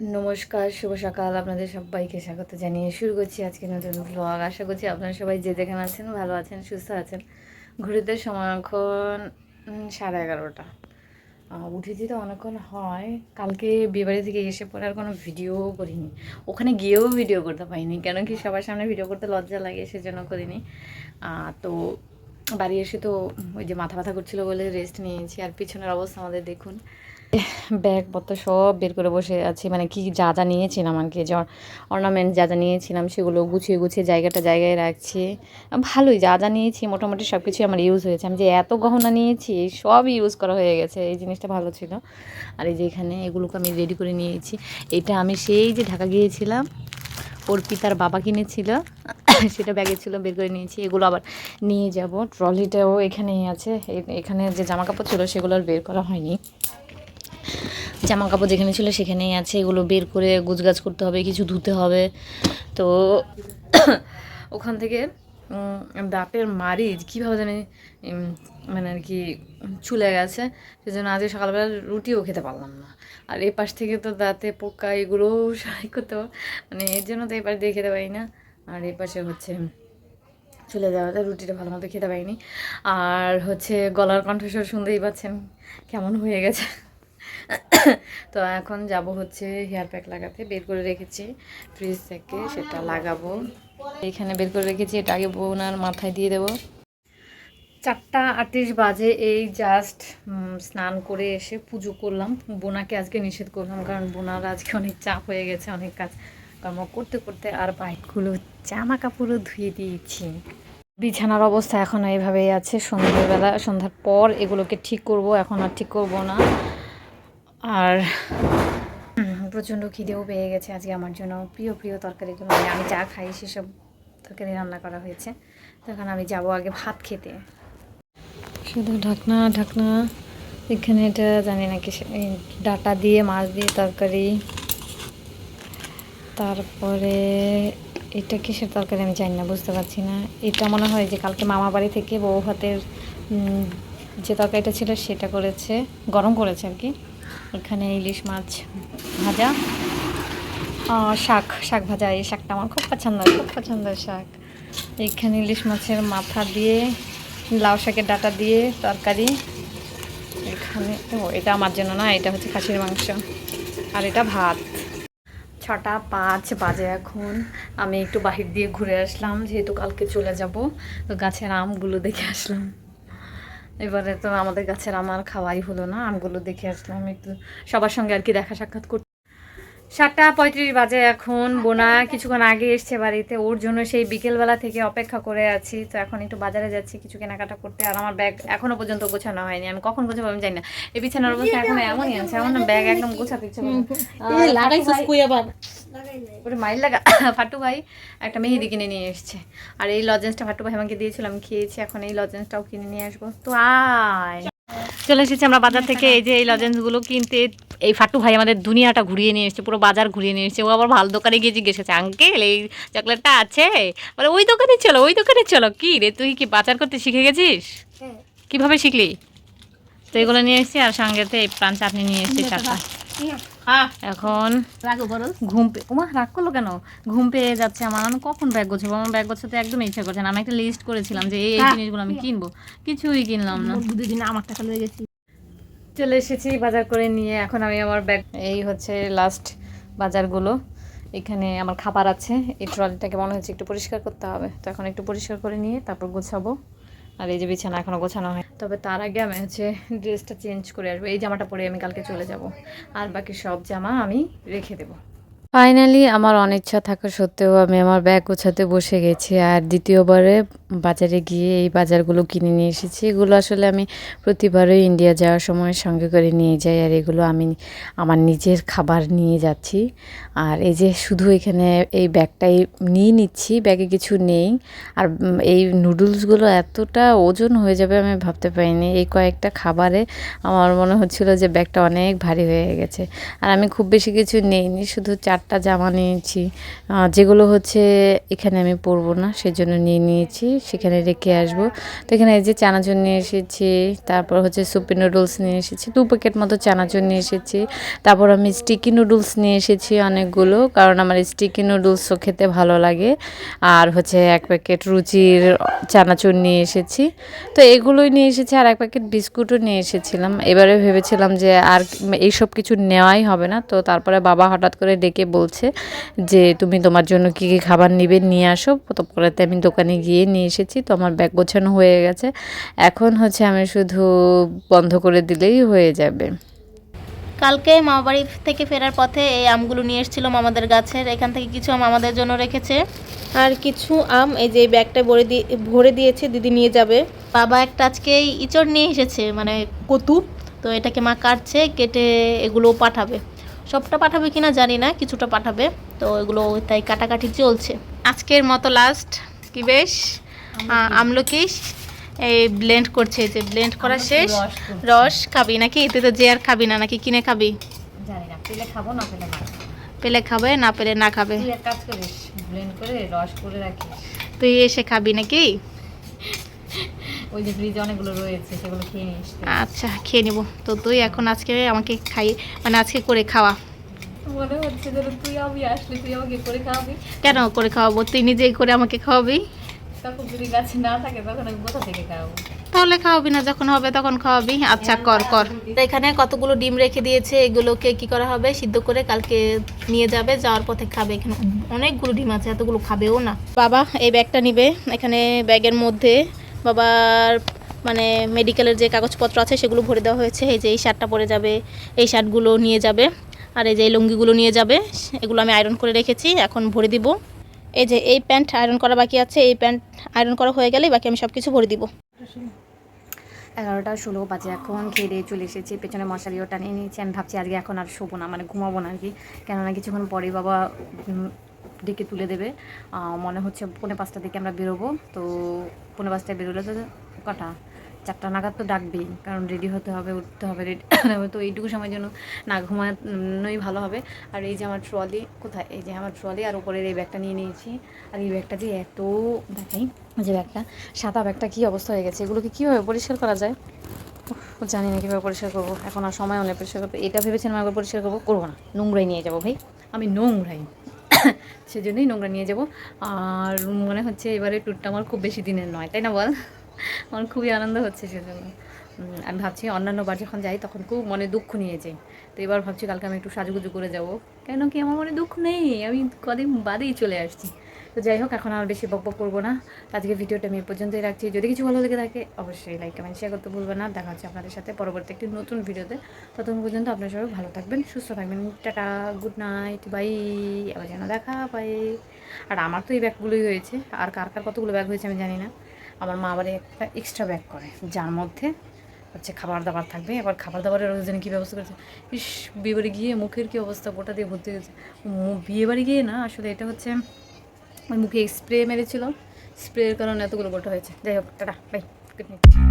নমস্কার, শুভ সকাল। আপনাদের সবাইকে স্বাগত জানিয়ে শুরু করছি আজকে নতুন ব্লগ আশা করছি আপনারা সবাই যে যেখানে আছেন, ভালো আছেন, সুস্থ আছেন। ঘড়িতে সময় এখন সাড়ে এগারোটা। উঠেছি তো অনেকক্ষণ হয়। কালকে বিয়েবাড়ি থেকে এসে পরে আর কোনো ভিডিও করিনি। ওখানে গিয়েও ভিডিও করতে পারিনি কেন কি সবার সামনে ভিডিও করতে লজ্জা লাগে, সেজন্য করিনি। তো বাড়ি এসে তো ওই যে মাথা ব্যথা করছিল বলে রেস্ট নিয়েছি। আর পিছনের অবস্থা আমাদের দেখুন। ব্যাগপত্র সব বের করে বসে আছি। মানে কি যা যা নিয়েছিলাম আর কি অর্নামেন্ট যা যা নিয়েছিলাম সেগুলো গুছিয়ে গুছিয়ে জায়গাটা জায়গায় রাখছি। ভালোই যা যা নিয়েছি, মোটামুটি সব কিছুই আমার ইউজ হয়েছে। আমি যে এত গহনা নিয়েছি সব ইউজ করা হয়ে গেছে। এই জিনিসটা ভালো ছিল। আর এই যে এখানে এগুলোকে আমি রেডি করে নিয়েছি। এটা আমি সেই যে ঢাকা গিয়েছিলাম ওর পিতার বাবা কিনেছিল, সেটা ব্যাগে ছিল, বের করে নিয়েছি। এগুলো আবার নিয়ে যাব। ট্রলিটাও এখানেই আছে। এখানে যে জামা কাপড় ছিল সেগুলো আর বের করা হয়নি। জামা কাপড় যেখানে ছিল সেখানেই আছে, এগুলো বের করে গুছগাছ করতে হবে, কিছু ধুতে হবে। তো ওখান থেকে দাঁতের মারিচ কীভাবে জানি মানে আর কি চুলে গেছে, সেজন্য আজকে সকালবেলা রুটিও খেতে পারলাম না। আর এই পাশ থেকে তো দাঁতে পোকা এগুলোও সারাই করতে মানে এর জন্য তো পাশ দিয়ে খেতে পারি না। আর এই পাশে হচ্ছে চলে যাওয়াতে রুটিটা ভালো মতো খেতে পারিনি। আর হচ্ছে গলার কণ্ঠস্বর শুনতেই পাচ্ছেন, কেমন হয়ে গেছে। তো এখন যাব হচ্ছে হেয়ার প্যাক লাগাতে। বের করে রেখেছি ফ্রিজ থেকে, সেটা লাগাবো। এখানে বের করে রেখেছি, এটা আগে বোনার মাথায় দিয়ে দেবো। চারটা আটত্রিশ বাজে, এই জাস্ট স্নান করে এসে পুজো করলাম। বোনাকে আজকে নিষেধ করলাম, কারণ বোনার আজকে অনেক চাপ হয়ে গেছে, অনেক কাজ কর্ম করতে করতে আর বাইকগুলো জামা কাপড়ও ধুয়ে দিয়েছি। বিছানার অবস্থা এখন এইভাবেই আছে। সন্ধ্যাবেলা, সন্ধ্যার পর এগুলোকে ঠিক করব, এখন আর ঠিক করব না। আর প্রচণ্ড খিদেও পেয়ে গেছে আজকে আমার জন্য। প্রিয় প্রিয় তরকারিগুলো মানে আমি যা খাই সেসব তরকারি রান্না করা হয়েছে। তখন আমি যাব আগে ভাত খেতে। শুধু ঢাকনা ঢাকনা। এখানে এটা জানি না কি ডাটা দিয়ে মাছ দিয়ে তরকারি। তারপরে এটা কিসের তরকারি আমি জানি না বুঝতে পারছি না। এটা মনে হয় যে কালকে মামা বাড়ি থেকে বউ হাতের যে তরকারিটা ছিল সেটা করেছে গরম করেছে আর কি। এখানে ইলিশ মাছ ভাজা শাক শাক ভাজা, এই শাকটা আমার খুব পছন্দ, খুব পছন্দের শাক। এখানে ইলিশ মাছের মাথা দিয়ে, লাউ শাকের ডাটা দিয়ে তরকারি। এখানে, ও, এটা আমার জন্য না, এটা হচ্ছে খাসির মাংস। আর এটা ভাত। ছটা পাঁচ বাজে এখন। আমি একটু বাহির দিয়ে ঘুরে আসলাম, যেহেতু কালকে চলে যাব, তো গাছের আমগুলো দেখে আসলাম। এবারে তো আমাদের গাছের আমার খাওয়াই হলো না, আমগুলো দেখে আসলাম, একটু সবার সঙ্গে আর কি দেখা সাক্ষাৎ করতে সাতটা পঁয়ত্রিশ বাজে এখন। বোনা কিছুক্ষণ আগে এসছে বাড়িতে। ওর জন্য সেই বিকেলবেলা থেকে অপেক্ষা করে আছি। তো এখন একটু বাজারে যাচ্ছি কিছু কেনাকাটা করতে। আর আমার ব্যাগ এখনও পর্যন্ত গোছানো হয়নি। আমি কখন গোছাবো আমি জানি না। এই বিছানার অবস্থা এখন এমনই আছে। এমন না ব্যাগ একদম গোছাতে ইচ্ছে করে মাইল লাগা। ফাটু ভাই একটা মেহেদি কিনে নিয়ে এসছে। আর এই লজেন্সটা ফাটু ভাই আমাকে দিয়েছিল আমি খেয়েছি। এখন এই লজেন্সটাও কিনে নিয়ে আসব। তো আয়। চলে এসেছি আমরা বাজার থেকে। এই যে এই লজেন্সগুলো কিনতে। এই ফাটু ভাই আমাদের দুনিয়াটা ঘুরিয়ে নিয়ে এসেছে পুরো বাজার ঘুরিয়ে নিয়ে এসেছে। ও আবার ভালো দোকানে গিয়ে জিজ্ঞেস করছে আঙ্কেল এই চকলেটটা আছে? বলে ওই দোকানে চলো ওই দোকানে চলো। কি রে তুই কি বাজার করতে শিখে গেছিস? কীভাবে শিখলি? তো এগুলো নিয়ে এসেছি আর সঙ্গেতে এই প্রাণ চাটনি নিয়ে এসেছি চারটা। এখন ঘুম ওমা রাগ করল কেন? ঘুম পেয়ে যাচ্ছে আমার আমি কখন ব্যাগ গোছাবো? আমার ব্যাগ গোছাতে একদম ইচ্ছা করছে না। আমি একটা লিস্ট করেছিলাম যে এই এই জিনিসগুলো আমি কিনবো। কিছুই কিনলাম না। দুদিন আমার টাকা লয়ে গেছি। চলে এসেছি বাজার করে নিয়ে। এখন আমি আমার ব্যাগ, এই হচ্ছে লাস্ট বাজারগুলো। এখানে আমার খাবার আছে, এই ট্রলিটাকে মনে হচ্ছে একটু পরিষ্কার করতে হবে। তো এখন একটু পরিষ্কার করে নিয়ে তারপর গোছাবো। আর এই যে বিছানা এখনও গোছানো হয়। তবে তার আগে আমি হচ্ছে ড্রেসটা চেঞ্জ করে আসব। এই জামাটা পরে আমি কালকে চলে যাব। আর বাকি সব জামা আমি রেখে দেবো। ফাইনালি আমার অনিচ্ছা থাকা সত্ত্বেও আমি আমার ব্যাগ গোছাতে বসে গেছি আর দ্বিতীয়বারে বাজারে গিয়ে এই বাজারগুলো কিনে নিয়ে এসেছি। এগুলো আসলে আমি প্রতিবারই ইন্ডিয়া যাওয়ার সময় সঙ্গে করে নিয়ে যাই আর এগুলো আমি আমার নিজের খাবার নিয়ে যাচ্ছি। আর এই যে শুধু এখানে এই ব্যাগটাই নিয়ে নিচ্ছি, ব্যাগে কিছু নেই। আর এই নুডলসগুলো এতটা ওজন হয়ে যাবে আমি ভাবতে পারিনি। এই কয়েকটা খাবারে আমার মনে হচ্ছিল যে ব্যাগটা অনেক ভারী হয়ে গেছে। আর আমি খুব বেশি কিছু নেইনি, শুধু একটা জামা নিয়েছি। যেগুলো হচ্ছে এখানে আমি পরবো না, সেজন্য নিয়ে নিয়েছি, সেখানে রেখে আসব। তো এখানে এই যে চানাচুর নিয়ে এসেছি, তারপর হচ্ছে সুপি নুডলস নিয়ে এসেছি, দু প্যাকেট মতো চানাচুর নিয়ে এসেছি। তারপর আমি স্টিকি নুডলস নিয়ে এসেছি অনেকগুলো, কারণ আমার স্টিকি নুডলসও খেতে ভালো লাগে। আর হচ্ছে এক প্যাকেট রুচির চানাচুর নিয়ে এসেছি। তো এগুলোই নিয়ে এসেছি, আর এক প্যাকেট বিস্কুটও নিয়ে এসেছিলাম। এবারে ভেবেছিলাম যে আর এইসব কিছু নেওয়াই হবে না, তো তারপরে বাবা হঠাৎ করে ডেকে বলছে যে তুমি তোমার জন্য কী কী খাবার নিবে? নিয়ে আসো। তো পরেতে আমি দোকানে গিয়ে নিয়ে এসেছি। তো আমার ব্যাগ গোছানো হয়ে গেছে। এখন হচ্ছে আমি শুধু বন্ধ করে দিলেই হয়ে যাবে। কালকে মামা বাড়ি থেকে ফেরার পথে এই আমগুলো নিয়ে এসেছিল মামাদের গাছের। এখান থেকে কিছু আম আমাদের জন্য রেখেছে। আর কিছু আম এই যে এই ব্যাগটা ভরে দিয়ে ভরে দিয়েছে দিদি নিয়ে যাবে। বাবা একটা আজকে ইঁচড় নিয়ে এসেছে মানে কতু। তো এটাকে মা কাটছে কেটে এগুলো পাঠাবে। সবটা পাঠাবে কিনা জানি না কিছুটা পাঠাবে। তো এগুলো তাই কাটাকাটি চলছে। আজকের মতো লাস্ট কি বেশ? আমলকি। এই ব্লেন্ড করছে যে ব্লেন্ড করা শেষ। রস খাবি নাকি? তুই তো যে আর খাবি না নাকি কিনে খাবি? জানি না পেলে খাব না পেলে পেলে খাবে না পেলে না খাবে? তুই এক কাজ করিস ব্লেন্ড করে রস করে রাখিস। তুই এসে খাবি নাকি? ওই যে ফ্রিজে অনেকগুলো রয়েছে সেগুলো খেয়ে নিস আচ্ছা খেয়ে নিব। তো তুই এখন আজকে আমাকে খাই মানে আজকে করে খাওয়া। মনে হচ্ছে যেন তুই আমি আসলে তুই আমাকে করে খাওয়াবি। কেন করে খাওয়াবো? তুই নিজেই করে আমাকে খাওয়াবি? তখন যদি গাছে না থাকে তখন আমি কোথা থেকে খাওয়াবো? তাহলে খাওয়াবি না যখন হবে তখন খাওয়াবি। আচ্ছা কর কর। এখানে কতগুলো ডিম রেখে দিয়েছে? এগুলোকে কি করা হবে? সিদ্ধ করে কালকে নিয়ে যাবে যাওয়ার পথে খাবে। এখানে অনেকগুলো ডিম আছে এতগুলো খাবেও না। বাবা এই ব্যাগটা নিবে। এখানে ব্যাগের মধ্যে বাবার মানে মেডিকেলের যে কাগজপত্র আছে সেগুলো ভরে দেওয়া হয়েছে। এই যে এই শার্টটা পরে যাবে, এই শার্টগুলো নিয়ে যাবে, আর এই যে এই লুঙ্গিগুলো নিয়ে যাবে, এগুলো আমি আয়রন করে রেখেছি, এখন ভরে দিব। এই যে এই প্যান্ট আয়রন করা বাকি আছে, এই প্যান্ট আয়রন করা হয়ে গেলেই বাকি আমি সব কিছু ভরে দিব। এগারোটা ষোলো বাজে এখন, খেয়ে দিয়ে চলে এসেছি, পেছনে মশারিও টানিয়ে নিয়েছি। আমি ভাবছি আজকে এখন আর শোবো না মানে ঘুমাবো না আর কি। কেননা কিছুক্ষণ পরে বাবা ডেকে তুলে দেবে। মনে হচ্ছে পৌনে পাঁচটা দিকে আমরা বেরোবো। তো পৌনে পাঁচটায় বেরোলে তো কটা? চারটা নাগাদ তো ডাকবেই, কারণ রেডি হতে হবে, উঠতে হবে রেডি হবে তো এইটুকু সময়ের জন্য না ঘুমানোই ভালো হবে। আর এই যে আমার ট্রলি কোথায়? এই যে আমার ট্রলি আর উপরের এই ব্যাগটা নিয়ে নিয়েছি। আর এই ব্যাগটা যে এত দেখাই, যে ব্যাগটা, সাদা ব্যাগটা কী অবস্থা হয়ে গেছে? এগুলোকে কীভাবে পরিষ্কার করা যায়? জানি না কীভাবে পরিষ্কার করব। এখন আর সময় অনেক পরিষ্কার করব এটা ভেবেছিলাম একবার পরিষ্কার করব? করব না। নোংরাই নিয়ে যাব ভাই। আমি নোংরাই। সেজন্যই নোংরা নিয়ে যাব। আর মনে হচ্ছে এবারে ট্যুরটা আমার খুব বেশি দিনের নয়, তাই না বল? আমার খুবই আনন্দ হচ্ছে সেজন্য। আমি ভাবছি অন্যান্য বার যখন যাই তখন খুব মনে দুঃখ নিয়ে যাই। তো এবার ভাবছি কালকে আমি একটু সাজুগুজু করে যাব। কেন কি আমার মনে দুঃখ নেই? আমি কদিন বাদেই চলে আসছি। তো যাই হোক, এখন আর বেশি বক বক করব না। আজকে ভিডিওটা আমি পর্যন্তই রাখছি। যদি কিছু ভালো লেগে থাকে, অবশ্যই লাইক কমেন্ট শেয়ার করতে ভুলবেন না। দেখা হচ্ছে আপনাদের সাথে পরবর্তী একটি নতুন ভিডিওতে। ততক্ষণ পর্যন্ত আপনারা সবাই ভালো থাকবেন, সুস্থ থাকবেন। টাটা গুড নাইট বাই আবার যেন দেখা বাই আর আমার তো এই ব্যাগগুলোই হয়েছে। আর কার কার কতগুলো ব্যাগ হয়েছে আমি জানি না। আমার মা আবার একটা এক্সট্রা ব্যাগ করে, যার মধ্যে হচ্ছে খাবার দাবার থাকবে। এবার খাবার দাবারের জন্য কী ব্যবস্থা করেছে? ইস বিয়ে বাড়ি গিয়ে মুখের কী অবস্থা? গোটা দিয়ে ভর্তি হয়েছে। মু- বিয়ে বাড়ি গিয়ে না, আসলে এটা হচ্ছে ওই মুখে স্প্রে মেরেছিল। স্প্রের কারণে এতগুলো গোটা হয়েছে। যাই হোক, টাটা বাই গুড নাইট